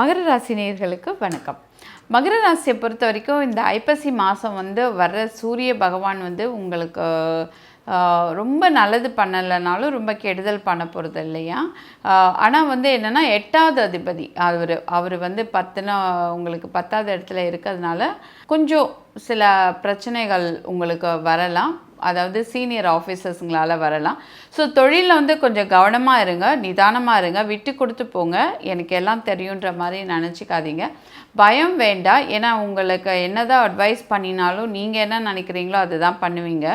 மகர ராசி நேர்களுக்கு வணக்கம். மகர ராசியை பொறுத்த வரைக்கும் இந்த ஐப்பசி மாதம் வந்து வர்ற சூரிய பகவான் வந்து உங்களுக்கு ரொம்ப நல்லது பண்ணலைனாலும் ரொம்ப கெடுதல் பண்ண போகிறது இல்லையா? ஆனால் வந்து என்னென்னா எட்டாவது அதிபதி. அவர் அவர் வந்து பத்துனா உங்களுக்கு பத்தாவது இடத்துல இருக்கிறதுனால கொஞ்சம் சில பிரச்சனைகள் உங்களுக்கு வரலாம். அதாவது சீனியர் ஆஃபீஸர்ஸுங்களால் வரலாம். ஸோ தொழிலில் வந்து கொஞ்சம் கவனமாக இருங்க நிதானமாக இருங்க விட்டு கொடுத்து போங்க. எனக்கு எல்லாம் தெரியுன்ற மாதிரி நினச்சிக்காதீங்க. பயம் வேண்டாம். ஏன்னா உங்களுக்கு என்னதான் அட்வைஸ் பண்ணினாலும் நீங்கள் என்ன நினைக்கிறீங்களோ அதுதான் பண்ணுவீங்க.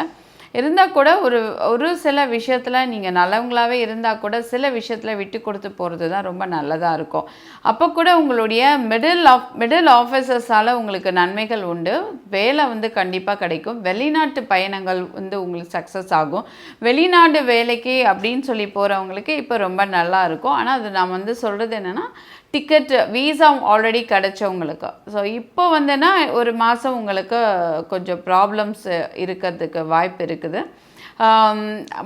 இருந்தால் கூட ஒரு ஒரு சில விஷயத்தில் நீங்கள் நல்லவங்களாகவே இருந்தால் கூட சில விஷயத்தில் விட்டு கொடுத்து போகிறது தான் ரொம்ப நல்லதாக இருக்கும். அப்போ கூட உங்களுடைய மிடில் ஆஃப் மிடில் ஆஃபீஸர்ஸால் உங்களுக்கு நன்மைகள் உண்டு. வேலை வந்து கண்டிப்பாக கிடைக்கும். வெளிநாட்டு பயணங்கள் வந்து உங்களுக்கு சக்ஸஸ் ஆகும். வெளிநாடு வேலைக்கு அப்படின்னு சொல்லி போகிறவங்களுக்கு இப்போ ரொம்ப நல்லா இருக்கும். ஆனால் அது நான் வந்து சொல்கிறது என்னென்னா டிக்கெட் வீசா ஆல்ரெடி கிடச்சவங்களுக்கு. ஸோ இப்போ வந்துன்னா ஒரு மாதம் உங்களுக்கு கொஞ்சம் ப்ராப்ளம்ஸ் இருக்கிறதுக்கு வாய்ப்பு இருக்குது.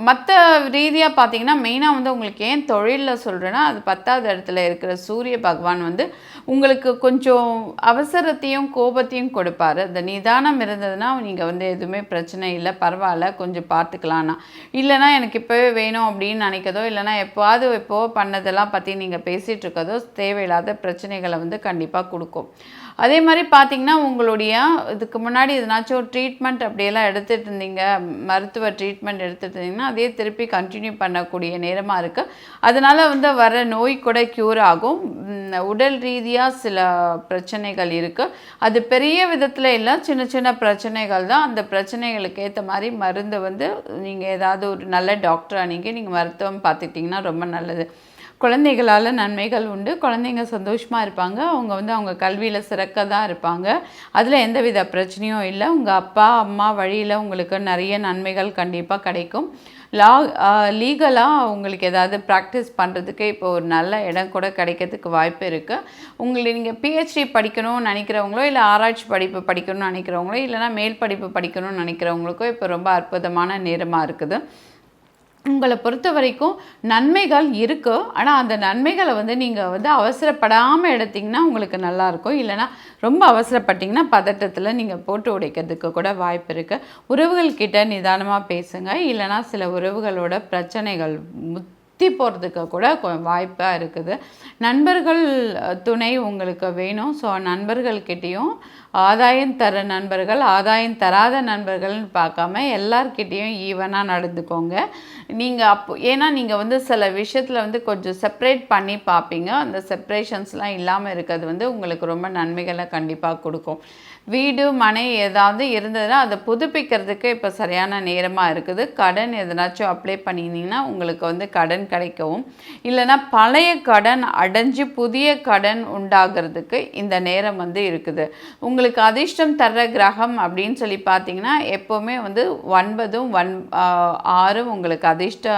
மற்ற ரீதியாக பார்த்தீங்கன்னா மெயினாக வந்து உங்களுக்கு ஏன் தொழிலில் சொல்கிறேன்னா அது பத்தாவது இடத்துல இருக்கிற சூரிய பகவான் வந்து உங்களுக்கு கொஞ்சம் அவசரத்தையும் கோபத்தையும் கொடுப்பாரு. அந்த நிதானம் இருந்ததுன்னா நீங்கள் வந்து எதுவுமே பிரச்சனை இல்லை பரவாயில்ல கொஞ்சம் பார்த்துக்கலாம்னா. இல்லைனா எனக்கு இப்போவே வேணும் அப்படின்னு நினைக்கிறதோ இல்லைனா எப்போவாது எப்போ பண்ணதெல்லாம் பற்றி நீங்கள் பேசிகிட்டு இருக்கதோ தேவையில்லாத பிரச்சனைகளை வந்து கண்டிப்பாக கொடுக்கும். அதே மாதிரி பார்த்திங்கன்னா உங்களுடைய இதுக்கு முன்னாடி எதனாச்சும் ஒரு ட்ரீட்மெண்ட் அப்படியெல்லாம் எடுத்துகிட்டு இருந்தீங்க மருத்துவ ட்ரீட்மெண்ட் எடுத்துகிட்டு இருந்தீங்கன்னா அதே திருப்பி கண்டினியூ பண்ணக்கூடிய நேரமாக இருக்குது அதனால் வந்து வர நோய் கூட க்யூர் ஆகும். உடல் ரீதியாக சில பிரச்சனைகள் இருக்குது அது பெரிய விதத்தில் இல்லை சின்ன சின்ன பிரச்சனைகள் தான். அந்த பிரச்சனைகளுக்கு ஏற்ற மாதிரி மருந்து வந்து நீங்கள் ஏதாவது ஒரு நல்ல டாக்டர் அன்றைக்கி நீங்கள் மருத்துவம் பார்த்துக்கிட்டிங்கன்னா ரொம்ப நல்லது. குழந்தைகளால் நன்மைகள் உண்டு. குழந்தைங்க சந்தோஷமாக இருப்பாங்க. அவங்க வந்து அவங்க கல்வியில் சிறக்க தான் இருப்பாங்க. அதில் எந்தவித பிரச்சனையும் இல்லை. உங்கள் அப்பா அம்மா வழியில் உங்களுக்கு நிறைய நன்மைகள் கண்டிப்பாக கிடைக்கும். லா லீகலாக உங்களுக்கு ஏதாவது ப்ராக்டிஸ் பண்ணுறதுக்கு இப்போ ஒரு நல்ல இடம் கூட கிடைக்கிறதுக்கு வாய்ப்பு இருக்குது உங்களுக்கு நீங்கள் பிஹெச்டி படிக்கணும்னு நினைக்கிறவங்களோ இல்லை ஆராய்ச்சி படிப்பு படிக்கணும்னு நினைக்கிறவங்களோ இல்லைனா மேல் படிப்பு படிக்கணும்னு நினைக்கிறவங்களுக்கோ இப்போ ரொம்ப அற்புதமான நேரமாக இருக்குது. உங்களை பொறுத்த வரைக்கும் நன்மைகள் இருக்குது ஆனால் அந்த நன்மைகளை வந்து நீங்கள் வந்து அவசரப்படாமல் எடுத்தீங்கன்னா உங்களுக்கு நல்லாயிருக்கும் இல்லைன்னா ரொம்ப அவசரப்பட்டிங்கன்னா பதட்டத்தில் நீங்கள் போட்டு உடைக்கிறதுக்கு கூட வாய்ப்பு இருக்குது உறவுகள்கிட்ட நிதானமாக பேசுங்க. இல்லைன்னா சில உறவுகளோட பிரச்சனைகள் சுற்றி போகிறதுக்கு கூட வாய்ப்பாக இருக்குது. நண்பர்கள் துணை உங்களுக்கு வேணும். ஸோ நண்பர்கள்கிட்டேயும் ஆதாயம் தர நண்பர்கள் ஆதாயம் தராத நண்பர்கள்னு பார்க்காம எல்லார்கிட்டேயும் ஈவனாக நடந்துக்கோங்க. நீங்கள் அப்போ ஏன்னா நீங்கள் வந்து சில விஷயத்தில் வந்து கொஞ்சம் செப்ரேட் பண்ணி பார்ப்பீங்க. அந்த செப்ரேஷன்ஸ்லாம் இல்லாமல் இருக்கிறது வந்து உங்களுக்கு ரொம்ப நன்மைகளை கண்டிப்பாக கொடுக்கும். வீடு மனை ஏதாவது இருந்ததுன்னா அதை புதுப்பிக்கிறதுக்கு இப்போ சரியான நேரமாக இருக்குது. கடன் எதனாச்சும் அப்ளை பண்ணியிருந்தீங்கன்னா உங்களுக்கு வந்து கடன் கிடைக்கவும். இல்லைன்னா பழைய கடன் அடைஞ்சு புதிய கடன் உண்டாகிறதுக்கு இந்த நேரம் வந்து இருக்குது. உங்களுக்கு அதிர்ஷ்டம் தர்ற கிரகம் அப்படின்னு சொல்லி பார்த்தீங்கன்னா எப்போவுமே வந்து ஒன்பதும் ஒன் ஆஹ் ஆறும் உங்களுக்கு அதிர்ஷ்ட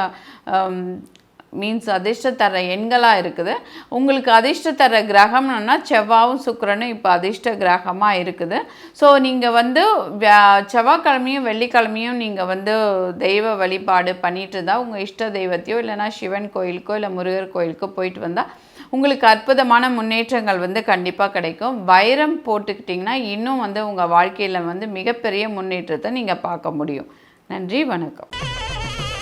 மீன்ஸ் அதிர்ஷ்ட தர எண்களாக இருக்குது. உங்களுக்கு அதிர்ஷ்ட தர கிரகம்னா செவ்வாவும் சுக்கரனும் இப்போ அதிர்ஷ்ட கிரகமாக இருக்குது. ஸோ நீங்கள் வந்து வியா- செவ்வாய்க்கிழமையும் வெள்ளிக்கிழமையும் நீங்கள் வந்து தெய்வ வழிபாடு பண்ணிட்டு இருந்தால் உங்கள் இஷ்ட தெய்வத்தையோ இல்லைன்னா சிவன் கோயிலுக்கோ இல்லை முருகர் கோயிலுக்கோ போயிட்டு வந்தால் உங்களுக்கு அற்புதமான முன்னேற்றங்கள் வந்து கண்டிப்பாக கிடைக்கும். வைரம் போட்டுக்கிட்டிங்கன்னா இன்னும் வந்து உங்கள் வாழ்க்கையில் வந்து மிகப்பெரிய முன்னேற்றத்தை நீங்கள் பார்க்க முடியும். நன்றி வணக்கம்.